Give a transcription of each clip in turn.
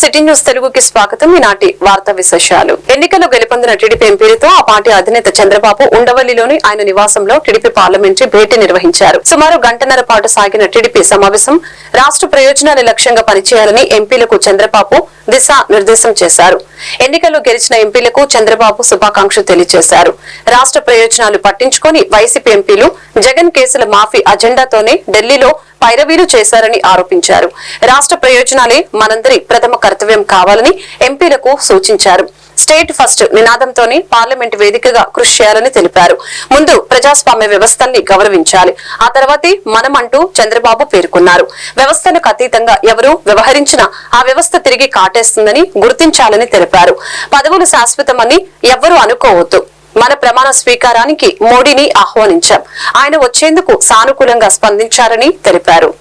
City news తెలుగుకి స్వాగతం. ఈనాటి వార్తా విశేషాలు. ఎన్నికల్లో గెలుపొందిన టీడీపీ ఎంపీలతో ఆ పార్టీ అధినేత చంద్రబాబు ఉండవల్లిలోని ఆయన నివాసంలో టీడీపీ పార్లమెంటరీ భేటీ నిర్వహించారు. సుమారు గంటన్నర పాటు సాగిన టీడీపీ సమావేశం రాష్ట్ర ప్రయోజనాల లక్ష్యంగా పనిచేయాలని ఎంపీలకు చంద్రబాబు దిశా నిర్దేశం చేశారు. ఎన్నికల్లో గెలిచిన ఎంపీలకు చంద్రబాబు శుభాకాంక్షలు తెలియజేశారు. రాష్ట్ర ప్రయోజనాలు పట్టించుకుని వైసీపీ ఎంపీలు జగన్ కేసుల మాఫీ అజెండాతోనే ఢిల్లీలో పైరవీలు చేశారని ఆరోపించారు. రాష్ట్ర ప్రయోజనాలే మనందరి ప్రథమ కర్తవ్యం కావాలని ఎంపీలకు సూచించారు. స్టేట్ ఫస్ట్ నినాదంతోనే పార్లమెంట్ వేదికగా కృషి చేయాలని తెలిపారు. ముందు ప్రజాస్వామ్య వ్యవస్థల్ని గౌరవించాలి. ఆ తర్వాతే మనం అంటూ చంద్రబాబు పేర్కొన్నారు. వ్యవస్థలకు అతీతంగా ఎవరు వ్యవహరించినా ఆ వ్యవస్థ తిరిగి కాటేస్తుందని గుర్తించాలని తెలిపారు. పదవులు శాశ్వతమని ఎవ్వరూ అనుకోవద్దు. మన ప్రమాణ స్వీకారానికి మోడీని ఆహ్వానించాం. ఆయన వచ్చేందుకు సానుకూలంగా స్పందించారని తెలిపారు.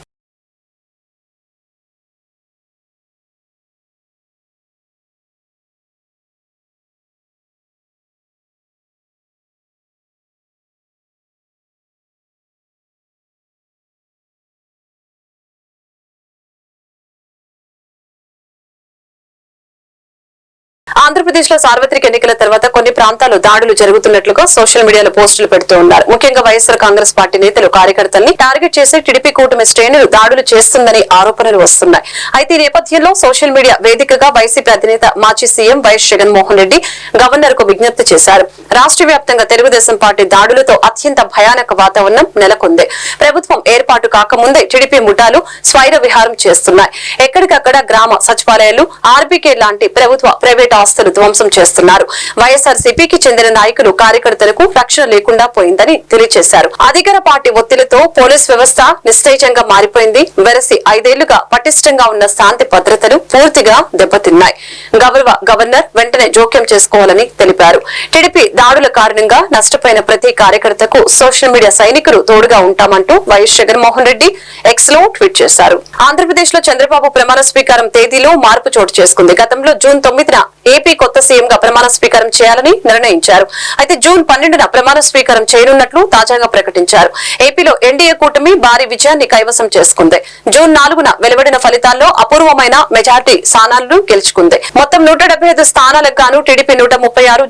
அந்த ఆంధ్రప్రదేశ్లో సార్వత్రిక ఎన్నికల తర్వాత కొన్ని ప్రాంతాల్లో దాడులు జరుగుతున్నట్లుగా సోషల్ మీడియాలో పోస్టులు పెడుతూ ఉన్నారు. ముఖ్యంగా వైఎస్ఆర్ కాంగ్రెస్ పార్టీ నేతలు కార్యకర్తల్ని టార్గెట్ చేసి టీడీపీ కూటమి శ్రేణులు దాడులు చేస్తుందని ఆరోపణలు వస్తున్నాయి. అయితే ఈ నేపథ్యంలో సోషల్ మీడియా వేదికగా వైసీపీ అధినేత మాజీ సీఎం వైఎస్ జగన్మోహన్ రెడ్డి గవర్నర్కు విజ్ఞప్తి చేశారు. రాష్ట్ర వ్యాప్తంగా తెలుగుదేశం పార్టీ దాడులతో అత్యంత భయానక వాతావరణం నెలకొంది. ప్రభుత్వం ఏర్పాటు కాకముందే టీడీపీ ముఠాలు స్వైర విహారం చేస్తున్నాయి. ఎక్కడికక్కడ గ్రామ సచివాలయాలు ఆర్బీకే లాంటి ప్రభుత్వ ప్రైవేట్ ఆస్తులు ధ్వంసం చేస్తున్నారు. వైఎస్ఆర్ సిపికి చెందిన నాయకులు కార్యకర్తలకు రక్షణ లేకుండా పోయిందని తెలియజేశారు. అధికార పార్టీ ఒత్తిడితో పోలీస్ వ్యవస్థ నిశ్చయంగా మారిపోయింది. వెరసి ఐదేళ్ళుగా పటిష్టంగా ఉన్న శాంతి భద్రతలు పూర్తిగా దెబ్బతిన్నాయి. గౌరవ గవర్నర్ వెంటనే జోక్యం చేసుకోవాలని తెలిపారు. టీడీపీ దాడుల కారణంగా నష్టపోయిన ప్రతి కార్యకర్తకు సోషల్ మీడియా సైనికులు తోడుగా ఉంటామంటూ వైఎస్ జగన్మోహన్ రెడ్డి ఎక్స్లో ట్వీట్ చేశారు. ఆంధ్రప్రదేశ్లో చంద్రబాబు ప్రమాణ స్వీకారం తేదీలో మార్పు చోటు చేసుకుంది. గతంలో జూన్ తొమ్మిదిన ఏపీ కొత్త సీఎంగా ప్రమాణ స్వీకారం చేయాలని నిర్ణయించారు. అయితే జూన్ పన్నెండున ప్రమాణ స్వీకారం చేయనున్నట్లు తాజాగా ప్రకటించారు. ఏపీలో ఎన్డీఏ కూటమి భారీ విజయాన్ని కైవసం చేసుకుంది. జూన్ నాలుగున వెలువడిన ఫలితాల్లో అపూర్వమైన మెజార్టీ స్థానాలను గెలుచుకుంది. మొత్తం నూట స్థానాలకు గాను టీడీపీ నూట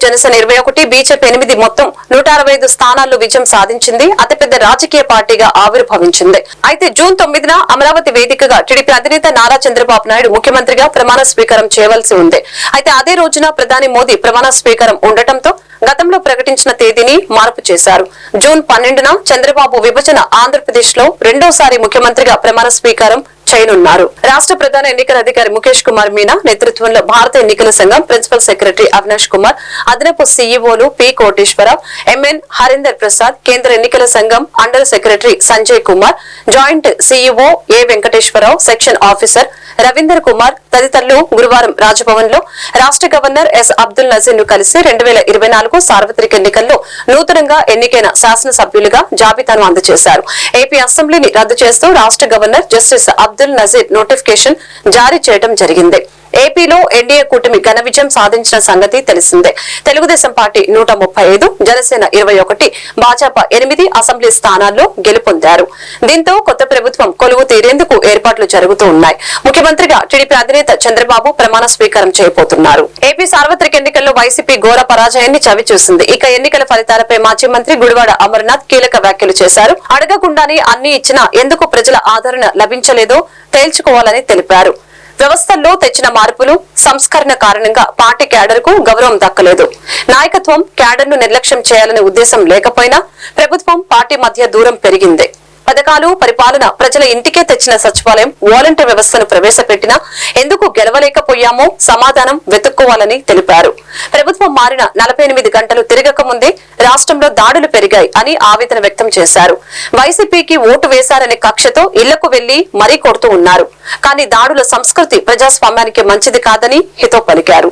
జనసేన ఇరవై ఒకటి బీజేపీ ఎనిమిది మొత్తం నూట అరవై ఐదు స్థానాల్లో విజయం సాధించింది. అతిపెద్ద రాజకీయ పార్టీగా ఆవిర్భవించింది. అయితే జూన్ తొమ్మిదిన అమరావతి వేదికగా టీడీపీ అధినేత నారా చంద్రబాబు నాయుడు ముఖ్యమంత్రిగా ప్రమాణ స్వీకారం చేయవలసి ఉంది. అయితే అదే రోజున ప్రధాని మోదీ ప్రమాణ స్వీకారం ఉండటంతో గతంలో ప్రకటించిన తేదీని మార్పు చేశారు. జూన్ పన్నెండున చంద్రబాబు విభజన ఆంధ్రప్రదేశ్లో రెండోసారి ముఖ్యమంత్రిగా ప్రమాణ స్వీకారం చేయనున్నారు. రాష్ట్ర ప్రధాన ఎన్నికల అధికారి ముఖేష్ కుమార్ మీనా నేతృత్వంలో భారత ఎన్నికల సంఘం ప్రిన్సిపల్ సెక్రటరీ అవినాష్ కుమార్ అదనపు సీఈఓలు పి కోటేశ్వరరావు ఎంఎన్ హరీందర్ ప్రసాద్ కేంద్ర ఎన్నికల సంఘం under secretary Sanjay Kumar joint CEO A Venkateswararao section officer Ravinder Kumar తదితరులు గురువారం రాజ్భవన్లో రాష్ట్ర గవర్నర్ ఎస్ అబ్దుల్ నజీర్ను కలిసి రెండు వేల ఇరవై నాలుగు సార్వత్రిక ఎన్నికల్లో నూతనంగా ఎన్నికైన శాసనసభ్యులుగా జాబితాను అందజేశారు. ఏపీ అసెంబ్లీని రద్దు చేస్తూ రాష్ట్ర governor justice Abdul Nazeer notification జారీ చేయడం జరిగింది. ఏపీలో ఎన్డీఏ కూటమి ఘన విజయం సాధించిన సంగతి తెలిసిందే. తెలుగుదేశం పార్టీ నూట ముప్పై ఐదు జనసేన ఇరవై ఒకటి భాజపా ఎనిమిది అసెంబ్లీ స్థానాల్లో గెలుపొందారు. దీంతో కొత్త ప్రభుత్వం కొలువు తీరేందుకు ఏర్పాట్లు జరుగుతూ ఉన్నాయి. ముఖ్యమంత్రిగా టీడీపీ అధినేత చంద్రబాబు ప్రమాణ స్వీకారం చేయబోతున్నారు. ఏపీ సార్వత్రిక ఎన్నికల్లో వైసీపీ ఘోర పరాజయాన్ని చవిచూసింది. ఇక ఎన్నికల ఫలితాలపై మాజీ మంత్రి గుడివాడ అమర్నాథ్ కీలక వ్యాఖ్యలు చేశారు. అడగకుండానే అన్ని ఇచ్చినా ఎందుకు ప్రజల ఆదరణ లభించలేదో తేల్చుకోవాలని తెలిపారు. వ్యవస్థల్లో తెచ్చిన మార్పులు సంస్కరణ కారణంగా పార్టీ క్యాడర్కు గౌరవం దక్కలేదు. నాయకత్వం క్యాడర్ను నిర్లక్ష్యం చేయాలనే ఉద్దేశం లేకపోయినా ప్రభుత్వం పార్టీ మధ్య దూరం పెరిగింది. పథకాలు పరిపాలన ప్రజల ఇంటికే తెచ్చిన సచివాలయం వాలంటీర్ వ్యవస్థను ప్రవేశపెట్టినా ఎందుకు గెలవలేకపోయామో సమాధానం వెతుక్కోవాలని తెలిపారు. ప్రభుత్వం మారిన నలభై ఎనిమిది గంటలు తిరగక ముందే రాష్ట్రంలో దాడులు పెరిగాయి అని ఆవేదన వ్యక్తం చేశారు. వైసీపీకి ఓటు వేశారనే కక్షతో ఇళ్ళకు వెళ్ళి మరీ కొడుతూ ఉన్నారు. కానీ దాడుల సంస్కృతి ప్రజాస్వామ్యానికి మంచిది కాదని హితో పలికారు.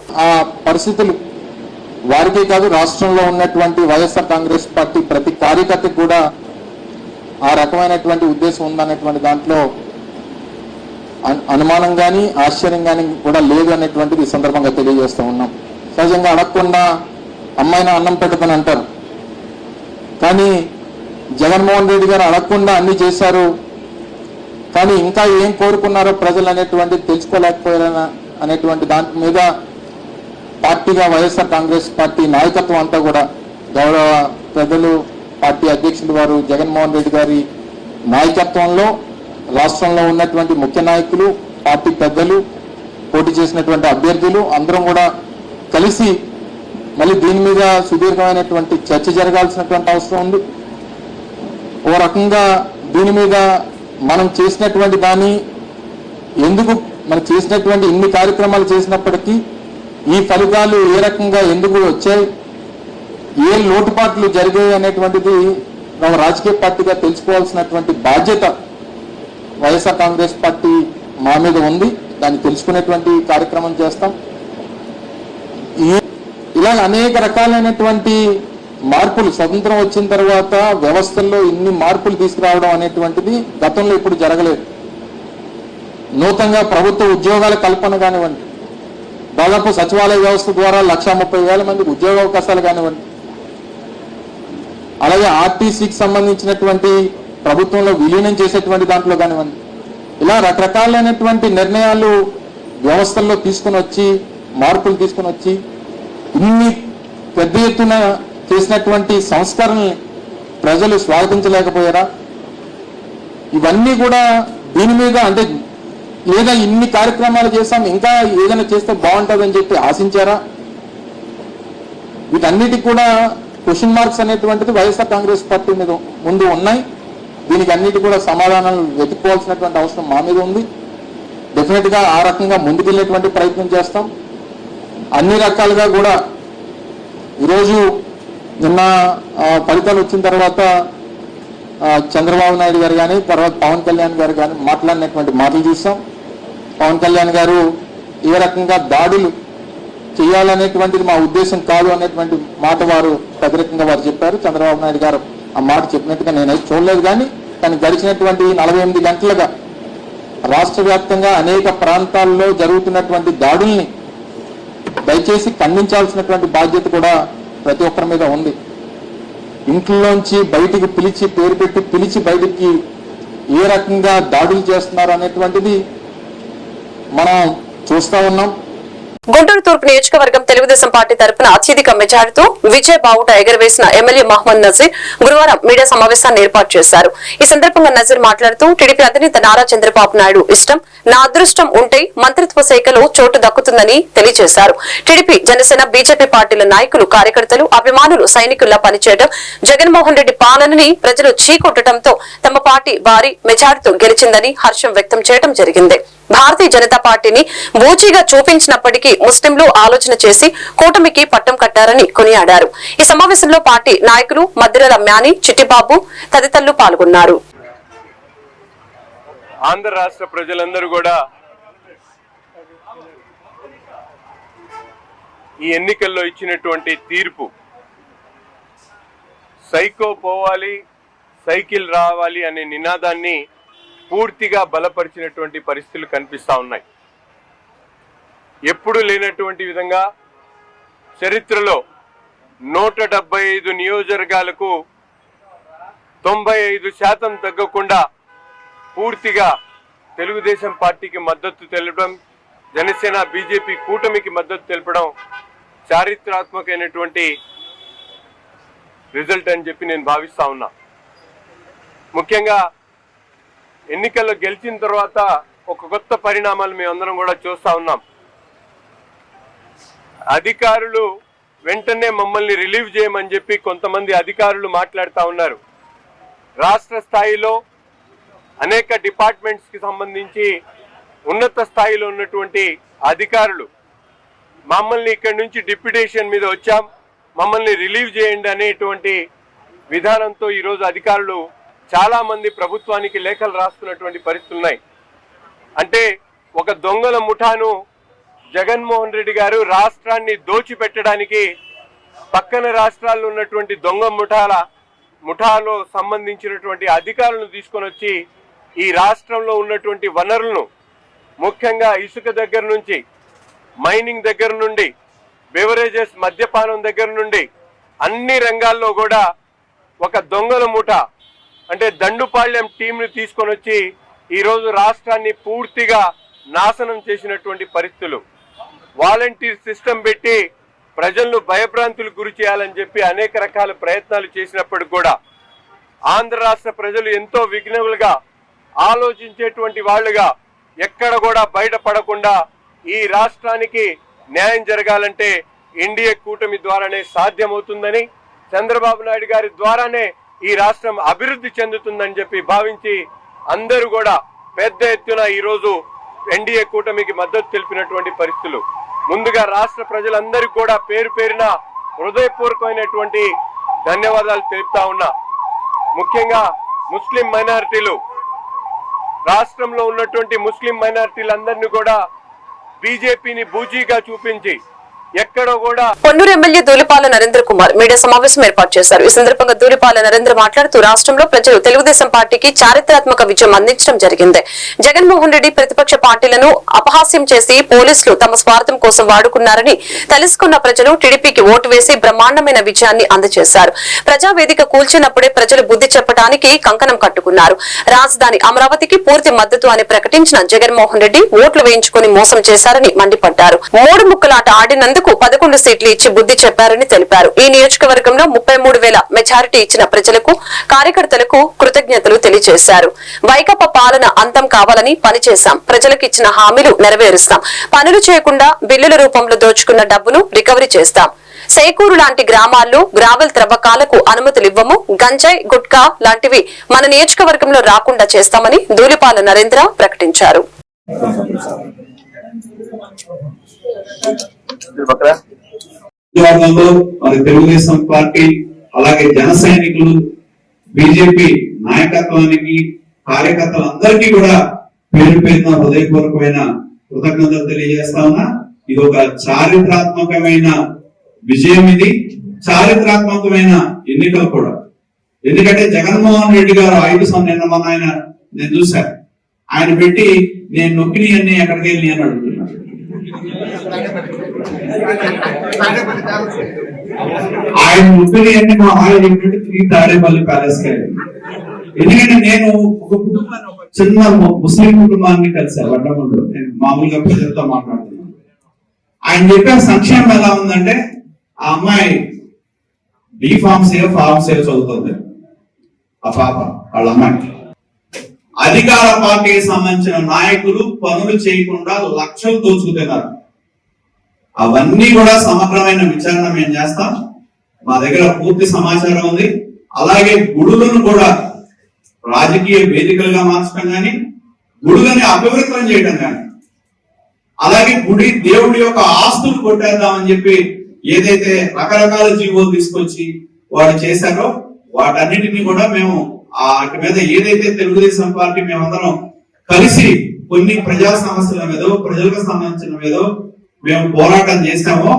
పరిస్థితులు వారికే కాదు రాష్ట్రంలో ఉన్నటువంటి వైఎస్ఆర్ కాంగ్రెస్ పార్టీ ప్రతి కార్యకర్తకు కూడా ఆ రకమైనటువంటి ఉద్దేశం ఉందనేటువంటి దాంట్లో అను- అనుమానం కానీ ఆశ్చర్యం కానీ కూడా లేదు అనేటువంటిది సందర్భంగా తెలియజేస్తూ ఉన్నాం. సహజంగా అడగకుండా అమ్మాయిన అన్నం పెట్టదని అంటారు. కానీ జగన్మోహన్ రెడ్డి గారు అడగకుండా అన్ని చేశారు. కానీ ఇంకా ఏం కోరుకున్నారో ప్రజలు అనేటువంటిది తెలుసుకోలేకపోయారా అనేటువంటి దాని మీద పార్టీగా వైఎస్ఆర్ కాంగ్రెస్ పార్టీ నాయకత్వం అంతా కూడా గౌరవ ప్రజలు పార్టీ అధ్యక్షుడు వారు జగన్మోహన్ రెడ్డి గారి నాయకత్వంలో రాష్ట్రంలో ఉన్నటువంటి ముఖ్య నాయకులు పార్టీ పెద్దలు పోటీ చేసినటువంటి అభ్యర్థులు అందరం కూడా కలిసి మళ్ళీ దీని మీద సుదీర్ఘమైనటువంటి చర్చ జరగాల్సినటువంటి అవసరం ఉంది. ఓ రకంగా దీని మీద మనం చేసినటువంటి దాన్ని ఎందుకు మనం చేసినటువంటి ఇన్ని కార్యక్రమాలు చేసినప్పటికీ ఈ ఫలితాలు ఏ రకంగా ఎందుకు వచ్చాయి? ఏ లోటుపాట్లు జరిగాయి అనేటువంటిది మనం రాజకీయ పార్టీగా తెలుసుకోవాల్సినటువంటి బాధ్యత వైఎస్ఆర్ కాంగ్రెస్ పార్టీ మా మీద ఉంది. దాన్ని తెలుసుకునేటువంటి కార్యక్రమం చేస్తాం. ఇలా అనేక రకాలైనటువంటి మార్పులు స్వతంత్రం వచ్చిన తర్వాత వ్యవస్థల్లో ఇన్ని మార్పులు తీసుకురావడం అనేటువంటిది గతంలో ఇప్పుడు జరగలేదు. నూతనంగా ప్రభుత్వ ఉద్యోగాల కల్పన కానివ్వండి దాదాపు సచివాలయ వ్యవస్థ ద్వారా లక్ష ముప్పై వేల మందికి ఉద్యోగ అవకాశాలు కానివ్వండి అలాగే ఆర్టీసీకి సంబంధించినటువంటి ప్రభుత్వంలో విలీనం చేసేటువంటి దాంట్లో కానివ్వండి. ఇలా రకరకాలైనటువంటి నిర్ణయాలు వ్యవస్థల్లో తీసుకుని వచ్చి మార్పులు తీసుకుని వచ్చి ఇన్ని పెద్ద ఎత్తున చేసినటువంటి సంస్కరణల్ని ప్రజలు స్వాగతించలేకపోయారా? ఇవన్నీ కూడా దీని మీద అంటే లేదా ఇన్ని కార్యక్రమాలు చేస్తాం ఇంకా ఏదైనా చేస్తే బాగుంటుందని చెప్పి ఆశించారా? వీటన్నిటికి కూడా క్వశ్చన్ మార్క్స్ అనేటువంటిది వైఎస్ఆర్ కాంగ్రెస్ పార్టీ మీద ముందు ఉన్నాయి. దీనికి అన్నిటి కూడా సమాధానాలు వెతుక్కోవాల్సినటువంటి అవసరం మా మీద ఉంది. డెఫినెట్గా ఆ రకంగా ముందుకెళ్ళేటువంటి ప్రయత్నం చేస్తాం. అన్ని రకాలుగా కూడా ఈరోజు నిన్న ఫలితాలు వచ్చిన తర్వాత చంద్రబాబు నాయుడు గారు కానీ తర్వాత పవన్ కళ్యాణ్ గారు కానీ మాట్లాడినటువంటి మాటలు చూసాం. పవన్ కళ్యాణ్ గారు ఏ రకంగా దాడులు చేయాలనేటువంటిది మా ఉద్దేశం కాదు అనేటువంటి మాట వారు వ్యతిరేకంగా వారు చెప్పారు. చంద్రబాబు నాయుడు గారు ఆ మాట చెప్పినట్టుగా నేనైతే చూడలేదు కానీ తను గడిచినటువంటి నలభై ఎనిమిది గంటలుగా రాష్ట్ర వ్యాప్తంగా అనేక ప్రాంతాల్లో జరుగుతున్నటువంటి దాడుల్ని దయచేసి ఖండించాల్సినటువంటి బాధ్యత కూడా ప్రతి ఒక్కరి మీద ఉంది. ఇంట్లోంచి బయటికి పిలిచి పేరు పెట్టి పిలిచి బయటికి ఏ రకంగా దాడులు చేస్తున్నారు అనేటువంటిది మనం చూస్తా ఉన్నాం. గుంటూరు తూర్పు నియోజకవర్గం తెలుగుదేశం పార్టీ తరపున అత్యధిక మెజారిటీతో విజయ్ బావుట ఎగరవేసిన ఎమ్మెల్యే మహమ్మద్ నజీర్ గురువారం మీడియా సమావేశాన్ని ఏర్పాటు చేశారు. ఈ సందర్భంగా నజీర్ మాట్లాడుతూ టీడీపీ అధినేత నారా చంద్రబాబు నాయుడు ఇష్టం నా అదృష్టం ఉంటే మంత్రిత్వ శాఖలో చోటు దక్కుతుందని తెలియజేశారు. టీడీపీ జనసేన బీజేపీ పార్టీల నాయకులు కార్యకర్తలు అభిమానులు సైనికుల్లా పనిచేయడం జగన్మోహన్ రెడ్డి పాలనని ప్రజలు చీకొట్టడంతో తమ పార్టీ భారీ మెజారిటీతో గెలిచిందని హర్షం వ్యక్తం చేయడం జరిగింది. భారతీయ జనతా పార్టీని బూచీగా చూపించినప్పటికీ ముస్లింలు ఆలోచన చేసి కూటమికి పట్టం కట్టారని కొనియాడారు. ఈ సమావేశంలో పార్టీ నాయకులు మద్దిరల మ్యాని చిట్టిబాబు తదితరులు పాల్గొన్నారు. ఆంధ్ర రాష్ట్ర ప్రజలందరూ కూడా ఈ ఎన్నికల్లో ఇచ్చినటువంటి తీర్పు సైకో పోవాలి సైకిల్ రావాలి అనే నినాదాన్ని పూర్తిగా బలపరిచినటువంటి పరిస్థితులు కనిపిస్తూ ఉన్నాయి. ఎప్పుడు లేనటువంటి విధంగా చరిత్రలో నూట డెబ్బై ఐదు నియోజకవర్గాలకు తొంభై ఐదు శాతం తగ్గకుండా పూర్తిగా తెలుగుదేశం పార్టీకి మద్దతు తెలపడం జనసేన బీజేపీ కూటమికి మద్దతు తెలపడం చారిత్రాత్మకమైనటువంటి రిజల్ట్ అని చెప్పి నేను భావిస్తా ఉన్నా. ముఖ్యంగా ఎన్నికల్లో గెలిచిన తర్వాత ఒక కొత్త పరిణామాలు మేమందరం కూడా చూస్తూ ఉన్నాం. అధికారులు వెంటనే మమ్మల్ని రిలీవ్ చేయమని చెప్పి కొంతమంది అధికారులు మాట్లాడుతూ ఉన్నారు. రాష్ట్ర స్థాయిలో అనేక డిపార్ట్మెంట్స్కి సంబంధించి ఉన్నత స్థాయిలో ఉన్నటువంటి అధికారులు మమ్మల్ని ఇక్కడి నుంచి డిప్యుటేషన్ మీద వచ్చాం మమ్మల్ని రిలీవ్ చేయండి అనేటువంటి విధానంతో ఈరోజు అధికారులు చాలా మంది ప్రభుత్వానికి లేఖలు రాస్తున్నటువంటి పరిస్థితులు ఉన్నాయి. అంటే ఒక దొంగల ముఠాను జగన్మోహన్ రెడ్డి గారు రాష్ట్రాన్ని దోచిపెట్టడానికి పక్కన రాష్ట్రాల్లో ఉన్నటువంటి దొంగ ముఠాల ముఠాలో సంబంధించినటువంటి అధికారులను తీసుకొని వచ్చి ఈ రాష్ట్రంలో ఉన్నటువంటి వనరులను ముఖ్యంగా ఇసుక దగ్గర నుంచి మైనింగ్ దగ్గర నుండి బెవరేజెస్ మద్యపానం దగ్గర నుండి అన్ని రంగాల్లో కూడా ఒక దొంగల ముఠ అంటే దండుపాళ్యం టీంను తీసుకొని వచ్చి ఈరోజు రాష్ట్రాన్ని పూర్తిగా నాశనం చేసినటువంటి పరిస్థితులు. వాలంటీర్ సిస్టమ్ పెట్టి ప్రజలను భయభ్రాంతులు గురి చేయాలని చెప్పి అనేక రకాల ప్రయత్నాలు చేసినప్పటికి కూడా ఆంధ్ర రాష్ట్ర ప్రజలు ఎంతో విఘ్నవులుగా ఆలోచించేటువంటి వాళ్ళుగా ఎక్కడ కూడా బయటపడకుండా ఈ రాష్ట్రానికి న్యాయం జరగాలంటే ఎన్డీఏ కూటమి ద్వారానే సాధ్యమవుతుందని చంద్రబాబు నాయుడు గారి ద్వారానే ఈ రాష్ట్రం అభివృద్ధి చెందుతుందని చెప్పి భావించి అందరూ కూడా పెద్ద ఎత్తున ఈరోజు ఎన్డీఏ కూటమికి మద్దతు తెలిపినటువంటి పరిస్థితులు. ముందుగా రాష్ట్ర ప్రజలందరికీ కూడా పేరు పేరిన హృదయపూర్వకమైనటువంటి ధన్యవాదాలు తెలుపుతా ఉన్నా. ముఖ్యంగా ముస్లిం మైనారిటీలు. రాష్ట్రంలో ఉన్నటువంటి ముస్లిం మైనారిటీలందరినీ కూడా బీజేపీని బూజీగా చూపించి పొన్నూరు ఎమ్మెల్యే దూలిపాల నరేంద్ర కుమార్ మీడియా సమావేశం ఏర్పాటు చేశారు. ఈ సందర్భంగా దూలిపాల నరేంద్ర మాట్లాడుతూ రాష్ట్రంలో ప్రజలు తెలుగుదేశం పార్టీకి చారిత్రాత్మక విజయం అందించడం జరిగింది. జగన్మోహన్ రెడ్డి ప్రతిపక్ష పార్టీలను అపహాస్యం చేసి పోలీసులు తమ స్వార్థం కోసం వాడుకున్నారని తెలుసుకున్న ప్రజలు టీడీపీకి ఓటు వేసి బ్రహ్మాండమైన విజయాన్ని అందజేశారు. ప్రజావేదిక కూల్చినప్పుడే ప్రజలు బుద్ధి చెప్పడానికి కంకణం కట్టుకున్నారు. రాజధాని అమరావతికి పూర్తి మద్దతు అని ప్రకటించిన జగన్మోహన్ రెడ్డి ఓట్లు వేయించుకుని మోసం చేశారని మండిపడ్డారు. మూడు ముక్కలాట ఆడినందుకు పదకొండు సీట్లు ఇచ్చి బుద్ధి చెప్పారని తెలిపారు. ఈ నియోజకవర్గంలో ముప్పై మూడు వేల మెజారిటీ ఇచ్చిన ప్రజలకు కార్యకర్తలకు కృతజ్ఞతలు తెలియజేశారు. వైకప్ప పాలన అంతం కావాలని పనిచేశాం ప్రజలకు ఇచ్చిన హామీలు నెరవేరుస్తాం. పనులు చేయకుండా బిల్లుల రూపంలో దోచుకున్న డబ్బును రికవరీ చేస్తాం. సేకూరు లాంటి గ్రామాల్లో గ్రావెల్ త్రవ్వకాలకు అనుమతులివ్వము. గంజాయి గుట్కా లాంటివి మన నియోజకవర్గంలో రాకుండా చేస్తామని ధూళిపాల నరేంద్ర ప్రకటించారు. మరి తెలుగుదేశం పార్టీ అలాగే జన సైనికులు బీజేపీ నాయకత్వానికి కార్యకర్తలందరికీ కూడా పేరు పేరున హృదయపూర్వకమైన కృతజ్ఞతలు తెలియజేస్తా ఉన్నా. ఇది ఒక చారిత్రాత్మకమైన విజయం ఇది. చారిత్రాత్మకమైన ఎన్నికలు కూడా. ఎందుకంటే జగన్మోహన్ రెడ్డి గారు ఐదు సం- నిన్న మొన్న ఆయన నేను చూశాను ఆయన పెట్టి నేను నొక్కిని అని ఎక్కడికి వెళ్ళి అన్నాడు. ఆయన ముగ్గురు ఎన్ని మా ఆయన చెప్పినట్టు తిరిగి తాడేపల్లి ప్యాలెస్కి ఎందుకంటే నేను ఒక కుటుంబాన్ని ఒక చిన్న ముస్లిం కుటుంబాన్ని కలిసా వడ్డముండు. నేను మామూలుగా ప్రజలతో మాట్లాడుతున్నాను. ఆయన చెప్పే సంక్షేమం ఎలా ఉందంటే ఆ అమ్మాయి బీ ఫార్మ్స్ ఏ ఫార్మ్స్ చదువుతుంది. ఆ పాప వాళ్ళ అమ్మాయి. అధికార పార్టీకి సంబంధించిన నాయకులు పనులు చేయకుండా లక్షలు దోచుకుతున్నారు అవన్నీ కూడా సమగ్రమైన విచారణ మేము చేస్తాం? మా దగ్గర పూర్తి సమాచారం ఉంది. అలాగే గుడులను కూడా రాజకీయ వేదికలుగా మార్చడం కానీ గుడులని అపవిత్రం చేయడం కానీ అలాగే గుడి దేవుడి యొక్క ఆస్తులు కొట్టేద్దామని చెప్పి ఏదైతే రకరకాల జీవోలు తీసుకొచ్చి వాడు చేశారో వాటన్నిటిని కూడా మేము ఆ వాటి మీద ఏదైతే తెలుగుదేశం పార్టీ మేమందరం కలిసి కొన్ని ప్రజా సమస్యల మీద ప్రజలకు సంబంధించిన మీద మేము పోరాటం చేశామో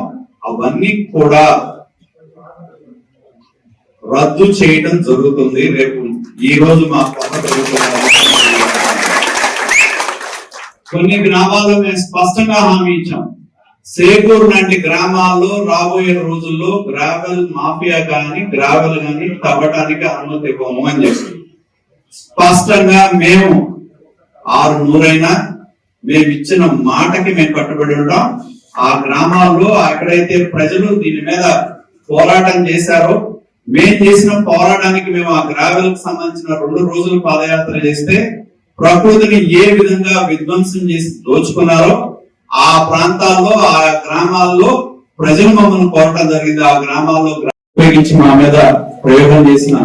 అవన్నీ కూడా రద్దు చేయడం జరుగుతుంది. రేపు ఈ రోజు మా కొన్ని గ్రామాల్లో మేము స్పష్టంగా హామీ ఇచ్చాం. సేకూరు లాంటి గ్రామాల్లో రాబోయే రోజుల్లో గ్రావెల్ మాఫియా కానీ గ్రావెల్ కానీ తవ్వటానికి అనుమతి ఇవ్వము అని చెప్పి. స్పష్టంగా మేము ఆరు నూరైనా మేము ఇచ్చిన మాటకి మేము కట్టుబడి ఉంటాం ఆ గ్రామాల్లో ఎక్కడైతే ప్రజలు దీని మీద పోరాటం చేశారో మేము చేసిన పోరాటానికి మేము ఆ గ్రావెల్ సంబంధించిన రెండు రోజులు పాదయాత్ర చేస్తే ప్రకృతిని ఏ విధంగా విధ్వంసం చేసి దోచుకున్నారో ఆ ప్రాంతాల్లో ఆ గ్రామాల్లో ప్రజలు మమ్మల్ని కోరటం జరిగింది. ఆ గ్రామాల్లో ఉపయోగించి మా మీద ప్రయోగం చేసిన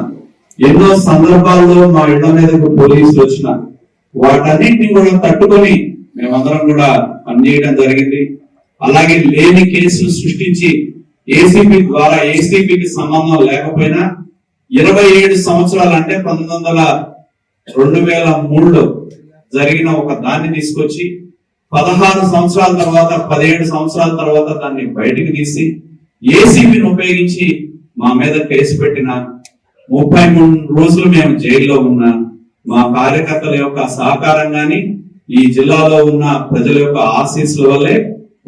ఎన్నో సందర్భాల్లో మా ఇళ్ళ మీదకు పోలీసులు వచ్చిన వాటన్నింటినీ కూడా తట్టుకొని మేమందరం కూడా పనిచేయడం జరిగింది. అలాగే లేని కేసులు సృష్టించి ఏసీపీ ద్వారా ఏసీపీకి సంబంధం లేకపోయినా ఇరవై ఏడు సంవత్సరాలు అంటే పంతొమ్మిది వందల రెండు వేల మూడులో జరిగిన ఒక దాన్ని తీసుకొచ్చి పదహారు సంవత్సరాల తర్వాత పదిహేడు సంవత్సరాల తర్వాత దాన్ని బయటకు తీసి ఏసీబీని ఉపయోగించి మా మీద కేసు పెట్టిన ముప్పై మూడు రోజులు మేము జైల్లో ఉన్నా మా కార్యకర్తల యొక్క సహకారం కానీ ఈ జిల్లాలో ఉన్న ప్రజల యొక్క ఆశీస్సుల వల్లే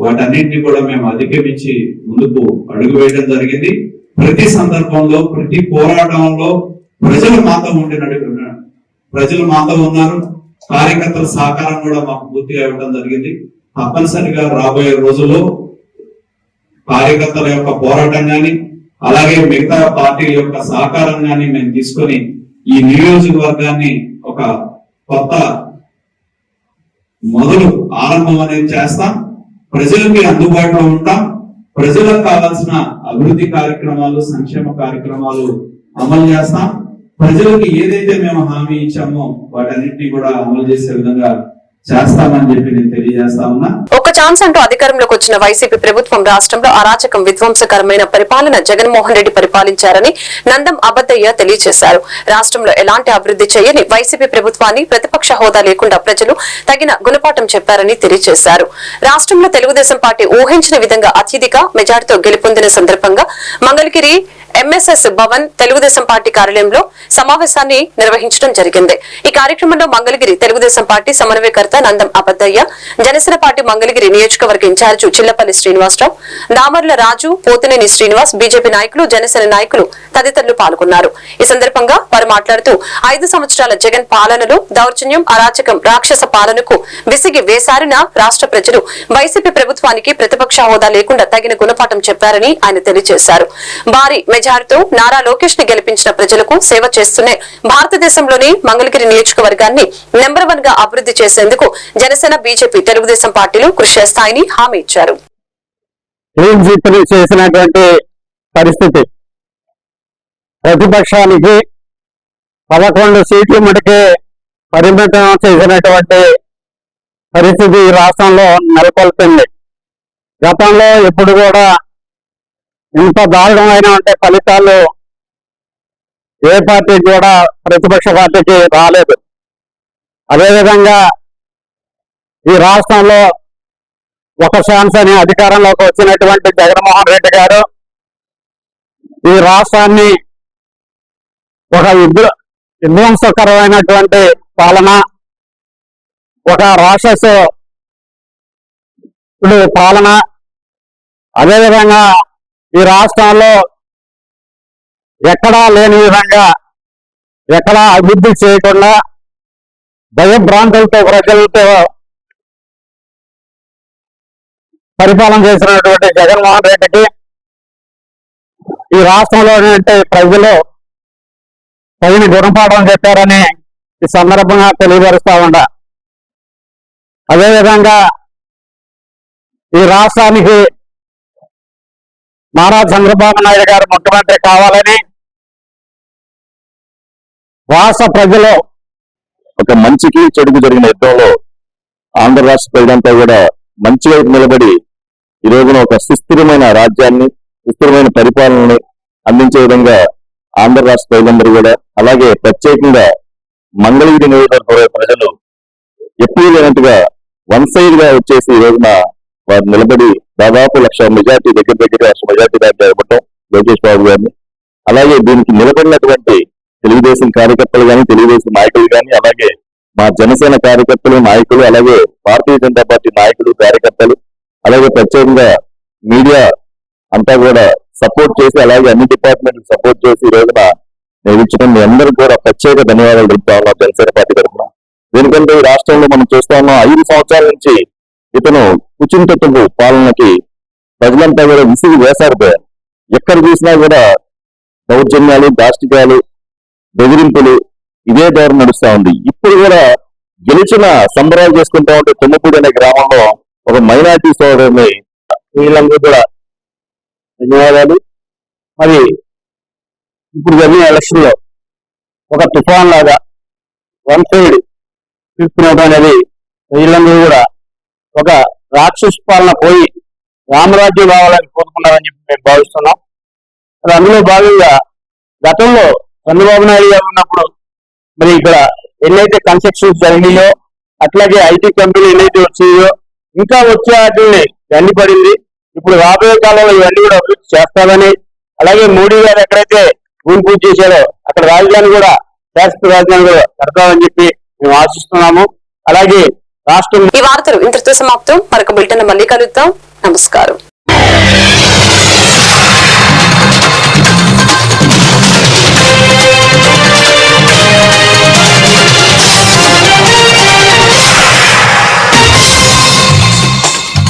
వాటన్నింటినీ కూడా మేము అధిగమించి ముందుకు అడుగు వేయడం జరిగింది. ప్రతి సందర్భంలో ప్రతి పోరాటంలో ప్రజలు మాతో ఉండి ప్రజలు మాతో ఉన్నారు. కార్యకర్తల సహకారం కూడా మాకు పూర్తిగా ఇవ్వడం జరిగింది. తప్పనిసరిగా రాబోయే రోజుల్లో కార్యకర్తల యొక్క పోరాటం కానీ అలాగే మిగతా పార్టీల యొక్క సహకారం కానీ మేము తీసుకొని ఈ నియోజకవర్గాన్ని ఒక కొత్త మొదలు ఆరంభం అనేది చేస్తాం. ప్రజలకి అందుబాటులో ఉంటాం. ప్రజలకు కావాల్సిన అభివృద్ధి కార్యక్రమాలు సంక్షేమ కార్యక్రమాలు అమలు చేస్తాం. ప్రజలకు ఏదైతే మేము హామీ ఇచ్చామో వాటన్నిటిని కూడా అమలు చేసే విధంగా చేస్తామని చెప్పి నేను తెలియజేస్తా ఉన్నా. ఛాన్స్ అంటూ అధికారంలోకి వచ్చిన వైసీపీ ప్రభుత్వం రాష్ట్రంలో అరాచకం విధ్వంసకరమైన పరిపాలన జగన్మోహన్ రెడ్డి పరిపాలించారని నందం అబద్దయ్య తెలియజేశారు. రాష్ట్రంలో ఎలాంటి అభివృద్ధి చేయని వైసీపీ ప్రభుత్వాన్ని ప్రతిపక్ష హోదా లేకుండా ప్రజలు తగిన గుణపాఠం చెప్పారని తెలియజేశారు. రాష్ట్రంలో తెలుగుదేశం పార్టీ ఊహించిన విధంగా అత్యధిక మెజార్టీతో గెలుపొందిన సందర్భంగా మంగళగిరి ఎంఎస్ఎస్ భవన్ తెలుగుదేశం పార్టీ కార్యాలయంలో సమావేశాన్ని నిర్వహించడం జరిగింది. ఈ కార్యక్రమంలో మంగళగిరి తెలుగుదేశం పార్టీ సమన్వయకర్త నందం అబద్దయ్య జనసేన పార్టీ మంగళగిరి నియోజకవర్గ ఇన్ఛార్జ్ చిల్లపల్లి శ్రీనివాసరావు నామర్ల రాజు పోతినేని శ్రీనివాస్ బీజేపీ నాయకులు జనసేన నాయకులు తదితరులు పాల్గొన్నారు. ఈ సందర్భంగా వారు మాట్లాడుతూ ఐదు సంవత్సరాల జగన్ పాలనలో దౌర్జన్యం అరాచకం రాక్షస పాలనకు విసిగి వేసారిన రాష్ట ప్రజలు వైసీపీ ప్రభుత్వానికి ప్రతిపక్ష హోదా లేకుండా తగిన గుణపాఠం చెప్పారని ఆయన తెలియజేశారు. భారీ మెజార్టీతో నారా లోకేష్ని గెలిపించిన ప్రజలకు సేవ చేస్తూనే భారతదేశంలోని మంగళగిరి నియోజకవర్గాన్ని నెంబర్ వన్గా అభివృద్ధి చేసేందుకు జనసేన బీజేపీ తెలుగుదేశం పార్టీలు కృషి చేస్తాయని హామీ ఇచ్చారు. చేసినటువంటి పరిస్థితి. ప్రతిపక్షానికి పదకొండు సీట్లు మటుకే పరిమితం చేసినటువంటి పరిస్థితి రాష్ట్రంలో నెలకొల్పింది. గతంలో ఎప్పుడు కూడా ఇంత అంటే ఫలితాలు ఏ పార్టీ కూడా ప్రతిపక్ష పార్టీకి రాలేదు. అదేవిధంగా ఈ రాష్ట్రంలో ఒక ఛాన్స్ అని అధికారంలోకి వచ్చినటువంటి జగన్మోహన్ రెడ్డి గారు ఈ రాష్ట్రాన్ని ఒక విధ్వ విధ్వంసకరమైనటువంటి పాలన ఒక రాక్షస పాలన అదేవిధంగా ఈ రాష్ట్రంలో ఎక్కడా లేని విధంగా ఎక్కడా అభివృద్ధి చేయకుండా భయభ్రాంతులతో ప్రజలతో పరిపాలన చేసినటువంటి జగన్మోహన్ రెడ్డికి ఈ రాష్ట్రంలోనే అంటే ప్రజలు తగిన గుణపాఠం చెప్పారని ఈ సందర్భంగా తెలియపరుస్తా ఉండా అదేవిధంగా ఈ రాష్ట్రానికి నారా చంద్రబాబు నాయుడు గారు ముఖ్యమంత్రి కావాలని వాస ప్రజలు ఒక మంచికి చెడుకు జరిగిన యుద్ధంలో ఆంధ్ర రాష్ట్ర ప్రజలంతా కూడా మంచి వైపు నిలబడి ఈ రోజున ఒక సుస్థిరమైన రాజ్యాన్ని సుస్థిరమైన పరిపాలనని అందించే విధంగా ఆంధ్ర రాష్ట్ర ప్రజలందరూ కూడా అలాగే ప్రత్యేకంగా మంగళగిరి నియోజకవర్గ ప్రజలు ఎప్పుడు లేనట్టుగా వన్ సైడ్గా వచ్చేసి ఈ రోజున వారు నిలబడి దాదాపు లక్ష మెజార్టీ దగ్గర దగ్గర లక్ష మెజార్టీ దాకా జరపడం లోకేష్ బాబు గారిని. అలాగే దీనికి నిలబడినటువంటి తెలుగుదేశం కార్యకర్తలు కానీ తెలుగుదేశం నాయకులు కానీ అలాగే మా జనసేన కార్యకర్తలు నాయకులు అలాగే భారతీయ జనతా పార్టీ నాయకులు కార్యకర్తలు అలాగే ప్రత్యేకంగా మీడియా అంతా కూడా సపోర్ట్ చేసి అలాగే అన్ని డిపార్ట్మెంట్లు సపోర్ట్ చేసి ఈ రోజున నిలిచడం మీ అందరూ కూడా ప్రత్యేక ధన్యవాదాలు తెలుపుతా ఉన్నాం జనసేన పార్టీ తరఫున. ఎందుకంటే ఈ రాష్ట్రంలో మనం చూస్తా ఉన్నాం ఐదు సంవత్సరాల నుంచి ఇతను కుచింతత్వపు పాలనకి ప్రజలంతా కూడా విసిగి వేసారిపోయారు ఎక్కడ చూసినా కూడా దౌర్జన్యాలు దాష్టికాలు బెదిరింపులు ఇదే ధోరణి నడుస్తా ఉంది. ఇప్పుడు కూడా గెలిచిన సంబరాలు చేసుకుంటా ఉంటే తుమ్మపూడి అనే గ్రామంలో ఒక మైనార్టీ సోదరుని వీళ్ళందరూ కూడా ధన్యవాదాలు. మరి ఇప్పుడు జరిగిన ఎలక్షన్లో ఒక తుఫాన్ లాగా వన్ సైడ్ తీసుకునేవడం అనేది వీళ్ళందరూ కూడా ఒక రాక్షస పాలన పోయి రామరాజ్యం రావాలని కోరుకున్నారని చెప్పి మేము భావిస్తున్నాం. మరి అందులో భాగంగా గతంలో చంద్రబాబు నాయుడు గారు ఉన్నప్పుడు మరి ఇక్కడ ఎన్నైతే కన్స్ట్రక్షన్స్ జరిగినాయో అట్లాగే ఐటీ కంపెనీలు ఎన్నైతే వచ్చాయో ఇంకా వచ్చే వాటిని గండిపడింది ఇప్పుడు రాబోయే కాలంలో ఇవన్నీ కూడా అభివృద్ధి చేస్తామని అలాగే మోడీ గారు ఎక్కడైతే భూమి పూజ చేశారో అక్కడ రాజధాని కూడా శాశ్వత రాజధాని కూడా కడతామని చెప్పి మేము ఆశిస్తున్నాము. అలాగే రాష్ట్రం ఈ వార్తలు ఇంతటితో సమాప్తం. మరొక బిల్టన్ మళ్ళీ కలుద్దాం. నమస్కారం.